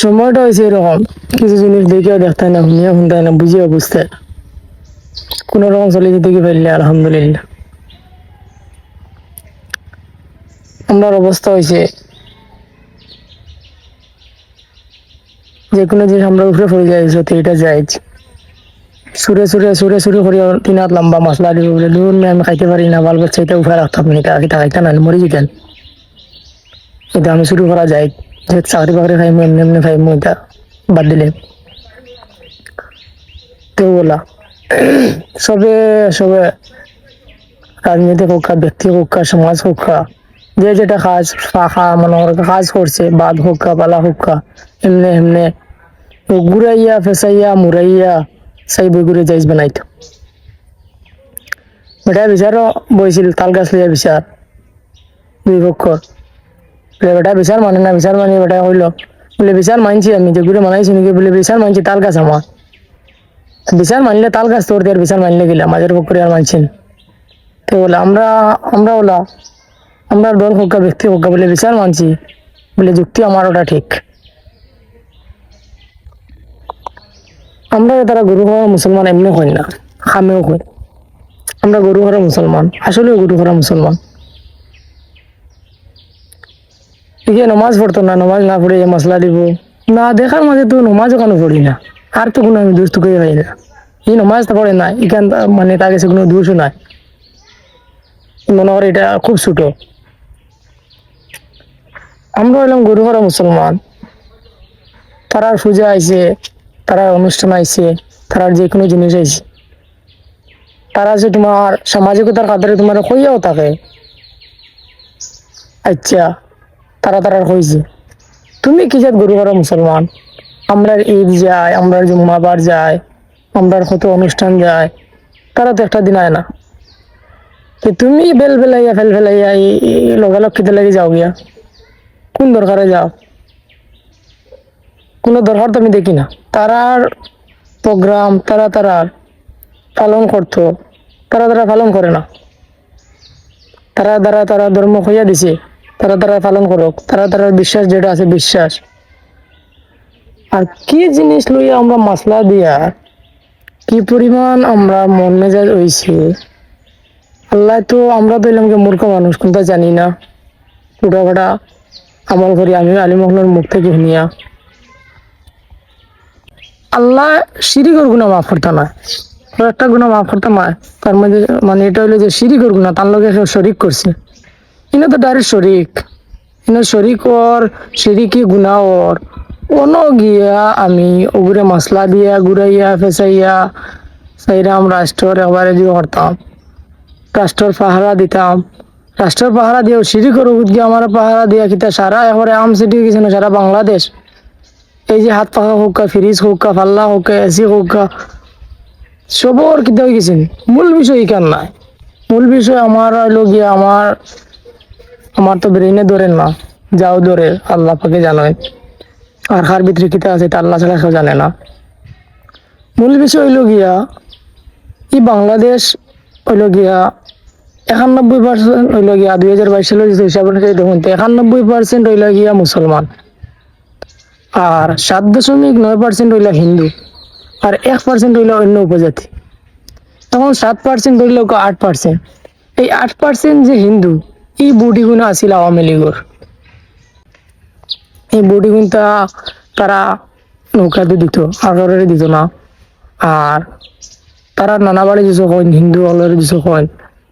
সময়টা হয়েছে এরকম। কিছু জিনিস দেখেও দেখতে না শুনিও শুনতে না বুঝিও বুঝতে। কোনো রকম চলে যেতে কি পারলে আলহামদুলিল্লাহ। আমার অবস্থা হয়েছে যে কোনো জিনিস আমরা উপরে পড়ে যাই সত্যি এটা যাই। সুরে সুরে সুরে সুরে করে তিন হাত লম্বা মশলা দিব বলে দূর মেয়ে আমি খাইতে পারি না, বাল বাচ্চা এটা উঠে রাখতাম, না এটা আগে খাইতে না, মরে যেতেন। এটা আমি শুরু করা যায়। চাকরি বাকরি খাই এমনি এমনি খাই এটা বাদ দিলে। তো বলা। সবে সবে রাজনীতি হোক বা ব্যক্তি হোক বা সমাজ হোক বা যে যেটা কাজ ফাঁকা মনে কাজ করছে, বাদ হোক বা পালা হোক বা এমনি এমনি। ঘুরাইয়া, ফেসাইয়া মুরাইয়া সেই বই ঘুরে যাইস বানাইতো বেটা বিচারও বইছিল, তাল গাছ লিয়া বিচার। দুই পক্ষর। বেটা বিচার মানে না বিচার মানে বেটা হইল বলে বিচার মানছি আমি, যে ঘুরে মানাইছি নাকি? বলে বিচার মানছি তাল গাছ আমার বিচার মানলে তাল গাছ তোর দিয়ে বিচার মানলে গেলাম মাঝের পক্ষরে আর মানছেন তো বলে আমরা আমরা ওলা আমরা দল হোক, ব্যক্তি হোক, বলে বিচার মানছি। বলে যুক্তি আমার ওটা ঠিক। আমরা তারা গরু হওয়া মুসলমান এমনি হয় না, খামেও হয়। আমরা গরু হরা মুসলমান আসলেও গরু হরা মুসলমান এদিকে নমাজ পড়তো না, নমাজ না পড়ে মশলা দিব। না, দেখার মাঝে তো নমাজও কেন পড়ি না? আর তো কোনো আমি দুষ্ট করে পাই না। এই নমাজ তো পড়ে না, এখান মানে তার কাছে কোনো দোষও নাই। মনে করে এটা খুব ছোট। আমরা হলাম গরু হরা মুসলমান। তারার পূজা আইছে, তারা অনুষ্ঠান আইছে তারার যে কোনো জিনিস আইছে। তারা যে তোমার সামাজিকতার খাতারে তোমার কইয়াও থাকে। আচ্ছা। তারা তারা কইছে তুমি কি জাত গরু করা মুসলমান? আমরা ঈদ যায় আমরা জুম্মাবার যায় আমরা কত অনুষ্ঠান যায়, তারা তো একটা দিন আয় না। তো তুমি বেল বেলাইয়া, ফেল ফেলাইয়া এই লগালগ খেতে লাগে যাও গিয়া। কোন দরকারে যাও? কোনো দরকার তো আমি দেখি না। তারার প্রোগ্রাম তারা তারার পালন করতো, তারা তারা পালন করে না। তারা দ্বারা তারা ধর্ম হইয়া দিছে। তারা তারা পালন করুক, তারা তারা বিশ্বাস যেটা আছে বিশ্বাস। আর কি জিনিস লইয়া আমরা মশলা দিয়া কি পরিমাণ আমরা মন মেজাজ হইছে? আল্লাহ তো আমরা তো এলাম মূর্খ মানুষ, কোনটা জানি না। ফুটাফাটা আমল করি আমি আলিমহলের মুখ থেকে শুনিয়া। আল্লাহ শিরিকর গুণা মাফ করতে না। একটা গুণা মাফ করতে না, তার মধ্যে মানে এটা হইল যে শিরিকর গুণা তার লগে কেউ শরিক করছে। ইনো তো ডাইরেক্ট শরিক, ইনো শরিক ওর শিরিকি গুণা ওর। অন গিয়া আমি ওগুরে মশলা দিয়া গুড়াইয়া ফেসাইয়া সেইরাম রাষ্ট্রর একবারে দিয়ে করতাম। রাষ্ট্রর পাহারা দিতাম। রাষ্ট্রের পাহারা দিয়েও সিঁড়ি করুক গিয়ে আমার পাহারা দিয়া কিতা সারা একবারে আম সিটি গেছে না, সারা বাংলাদেশ। এই যে হাত পাখা হোক কা ফ্রিজ হোক কা পাল্লা হোক কা এসি হোক কা সবর কিতা হয়ে গেছেন মূল বিষয় ইকার নাই মূল বিষয় আমার হইল গিয়ে আমার আমার তো ব্রেনে ধরেন না যাও ধরে, আল্লাহ পাকে জানোয় আর কার ভিতরে কিতা আছে তা আল্লাহ ছাড়া কেউ জানে না। মূল বিষয় হইল গিয়া, ই বাংলাদেশ হইল গিয়া একানব্বই পার্সেন্ট হইল গিয়া দুই হাজার বাইশ সালের হিসাব অনুযায়ী দেখুন একানব্বই পার্সেন্ট হইল গিয়া মুসলমান। আর সাত দশমিক নয় পার্সেন্ট হইল হিন্দু। আর এক পার্সেন্ট হইল অন্য উপজাতি। তখন সাত পার্সেন্ট হইল আট পার্সেন্ট এই আট পার্সেন্ট যে হিন্দু এই বুটিগুলো আছিল আওয়ামী লীগর এই বুটিগুনটা তারা নৌকাতে দিত আগরে দিত না। আর তারা নানা বাড়ি দিছ কইন, হিন্দু হলের দিছ কইন,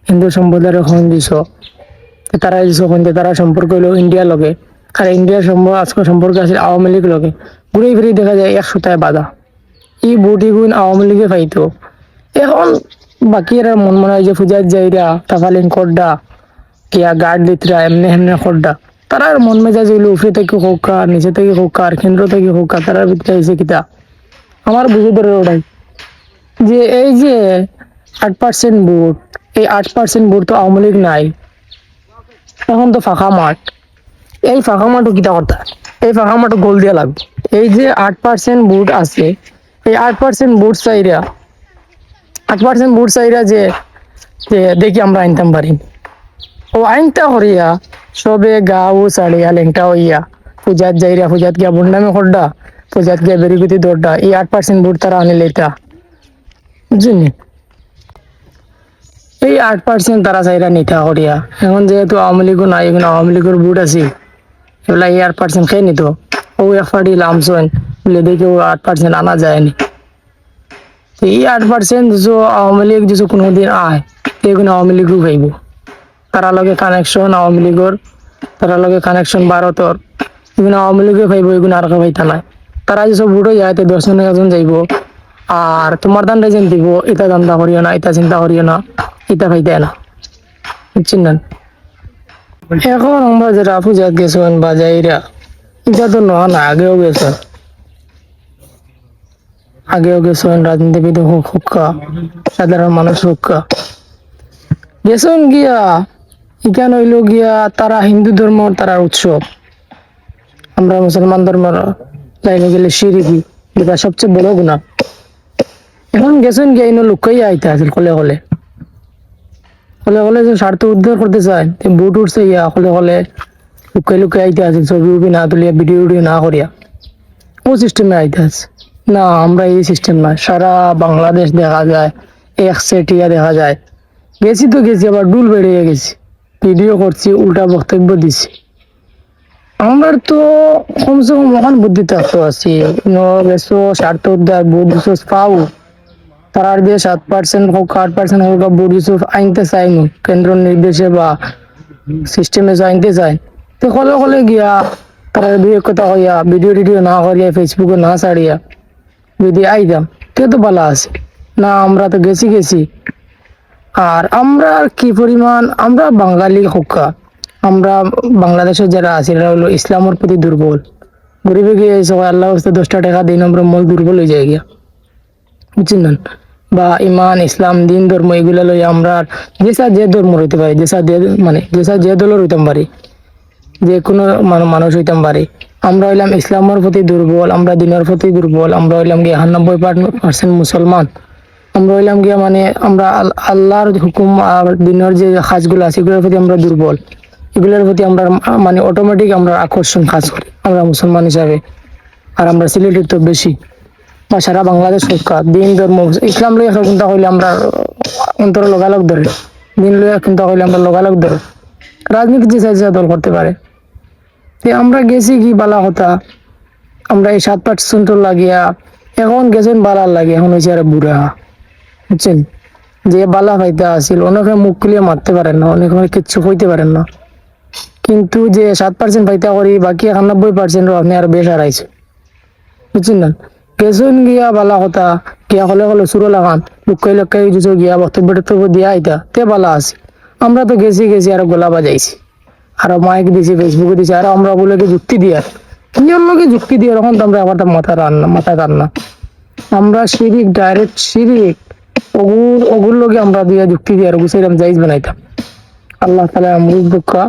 হিন্দু সম্প্রদায়ের কইন দিছ তারা দিছ কইন তারা সম্পর্ক হইল ইন্ডিয়ার লগে। আর ইন্ডিয়ার সম্পর্ক আজকে সম্পর্ক আছে আওয়ামী লীগ লগে। ঘুরে ফিরে দেখা যায়, এক সুতায় বাধা। এই বুটি গুণ আওয়ামী লীগে পাইতো। এখন বাকি এরা মন মনে হয় যে পূজার যাইরা তাফালিন করডা কিয়া গার্ড দিতরা এমনি করডা তারা আর মন মেজাজ হইল উপরে থেকে হোক আর, নিচে থেকে হোক আর, কেন্দ্র থেকে হোক আর, তারার ভিতরে এসে কিতা? আমার বুঝে ধরে ওটাই যে এই যে আট পার্সেন্ট ভোট, এই আট পার্সেন্ট ভোট তো আওয়ামী লীগ নাই। এখন তো ফাঁকা মাঠ। এই ফাঁকা মাঠও কিতা কথা এই ফাঁকা মাঠও গোল দিয়া লাগবে। এই যে আট পার্সেন্ট ভোট আছে, এই আট পার্সেন্ট ভোট চাইরা, আট পার্সেন্ট ভোট চাইরা যে দেখি আমরা আনতাম পারি ও আইনটা হরিয়া, সবে গাও চাড়িয়া লেংটা হইয়া। পূজাত যাইরা, পূজাত গিয়া বুন্ডামি করডা পূজাত গিয়া বেরিগুতি দৌড়ডা, এই আট পার্সেন্ট ভোট তারা আনিলে এটা। বুঝলি? এই আট পার্সেন্ট তারা চাইরা নিতা করিয়া এখন যেহেতু আওয়ামী লীগও নাই, এখন আওয়ামী লীগের ভোট আছে, এগুলা এই আট পার্সেন্ট খেয়ে নিত। ও এক পার্টি লামসন বলে দেখে ও আট পার্সেন্ট আনা যায়নি। এই আট পার্সেন্ট যে আওয়ামী লীগ যে কোনোদিন আয়, এগুলো আওয়ামী লীগও খাইব তারা লগে কানেকশন আওয়ামী লীগর তারা লগে কানেকশন ভারতর। এগুলো আওয়ামী লীগে পাইব এগুলো আর পাইতা নাই। তারা যে সব ভোটে যায় দশ জন একজন যাইব। আর তোমার দান রেজেন্ট দিব এটা দান্দা করিও না এটা চিন্তা করিও না এটা পাইতে না। বুঝছেন না? এখন আমরা যারা পূজাত গেছেন বা যাইরা এটা তো নয় না, আগেও গেছেন। আগেও গেছেন রাজনীতিবিদ হোক হোক্কা সাধারণ মানুষ হোক্কা গেছেন গিয়া ইকান হইল গিয়া তারা হিন্দু ধর্ম, তারা উৎসব। আমরা মুসলমান ধর্ম লাইনে গেলে সিরিকি যেটা সবচেয়ে বড় গুণা। এখন গেছেন গিয়া ইনো লুকাই আইতে আছিল কলে কলে। কলে কলে যে স্বার্থ উদ্ধার করতে চায় বুট উঠছে ইয়া, কলে কলে লুকাই লুকাই আইতে আছে ছবি উবি না তুলিয়া, ভিডিও উডিও না করিয়া। ও সিস্টেমে আইতে আছে। না, আমরা এই সিস্টেম না সারা বাংলাদেশ দেখা যায়, এক সেটিয়া দেখা যায়। গেছি তো গেছি, আবার ডুল বেড়িয়ে গেছি। ভিডিও করছি, উল্টা বক্তব্য দিছি। আমার তো কমসে কম ওখান বুদ্ধি থাকতো আছি বেশো স্বার্থ উদ্ধার বুদ্ধ পাও। তারার দিয়ে সাত পার্সেন্ট হোক, আট পার্সেন্ট হোক, বা বুদ্ধ আনতে চাইনি কেন্দ্র নির্দেশে বা সিস্টেমে আনতে চাই। তো কলে কলে গিয়া তারা দুই কথা কইয়া ভিডিও টিডিও না করিয়া ফেসবুকে না ছাড়িয়া যদি আইতাম, তে তো ভালো আছে। না, আমরা তো গেছি গেছি। আর আমরা কি পরিমাণ, আমরা বাঙালি হোকা আমরা বাংলাদেশের যারা আছি, এরা হলো ইসলামের প্রতি দুর্বল। গরিবে গিয়ে সবাই আল্লাহ হস্তে দশটা টাকা দিন আমরা মল দুর্বল হয়ে যায় গিয়া। বুঝছেন না? বা ইমান, ইসলাম, দিন, ধর্ম, এগুলা লই আমরা যেসা যে ধর্ম হইতে পারি, যেসা যে মানে যেসা যে দলের হইতাম পারি, যে কোনো মান- মানুষ হইতাম পারি, আমরা হইলাম ইসলামের প্রতি দুর্বল, আমরা দিনের প্রতি দুর্বল, আমরা হইলাম গিয়ে আটানব্বই পার্সেন্ট মুসলমান। আমরা হইলাম গিয়া মানে আমরা আল- আল্লাহর হুকুম আর দিনের যে কাজগুলো আছে, এগুলোর প্রতি আমরা দুর্বল। এগুলোর প্রতি আমরা মানে অটোমেটিক আমরা আকর্ষণ কাজ করি, আমরা মুসলমান হিসাবে। আর আমরা সিলেটের তো বেশি। বা সারা বাংলাদেশ শিক্ষা দিন ধর্ম, ইসলাম লইয়া চিন্তা হইলে আমরা অন্তর লগালগ ধরে। দিন লইয়া চিন্তা হইলে আমরা লগালগ ধরে। রাজনীতি যে চাইছে দল করতে পারে। আমরা গেছি কি বালা কথা, আমরা এই সাত পার্সেন্ট লাগিয়া, এখন গেছেন বালার লাগে এখন হয়েছে আর বুড়া। বুঝছেন? যে বালা পাইতে আসিল, অনেকে মুখ খুলিয়ে মারতে পারেন না, অনেক সময় কিচ্ছু হইতে পারেন না। কিন্তু যে সাত পার্সেন্ট পাইতা করি, বাকি একানব্বই পার্সেন্টও আপনি আর বেশ হারাইছে বুঝছেন না? গেছেন গিয়া বালা কথা, গিয়া হলে হলে সুরো লাগান, লুকাই লুকাই কিছু গিয়া বক্তব্য টক্তব্য দিয়া আইতা, তে বালা আছে। আমরা তো গেছি গেছি আর গোলা বাজাইছি। আর মাইক দিছি ফেসবুকে দিছি, আর আমরা বলে যুক্তি দিয়া। কিয়র লগে যুক্তি দিয়ে তখন তো আমরা আবার মাথা রান্না মাথা রান্না আমরা শিরিক ডাইরেক্ট শিরিক। ওগুর ওগুর লগে আমরা দিয়া যুক্তি দিয়ে আর গুছাইলাম জাইজ বানাইতাম। আল্লাহ তালা আমরুদ দুঃখা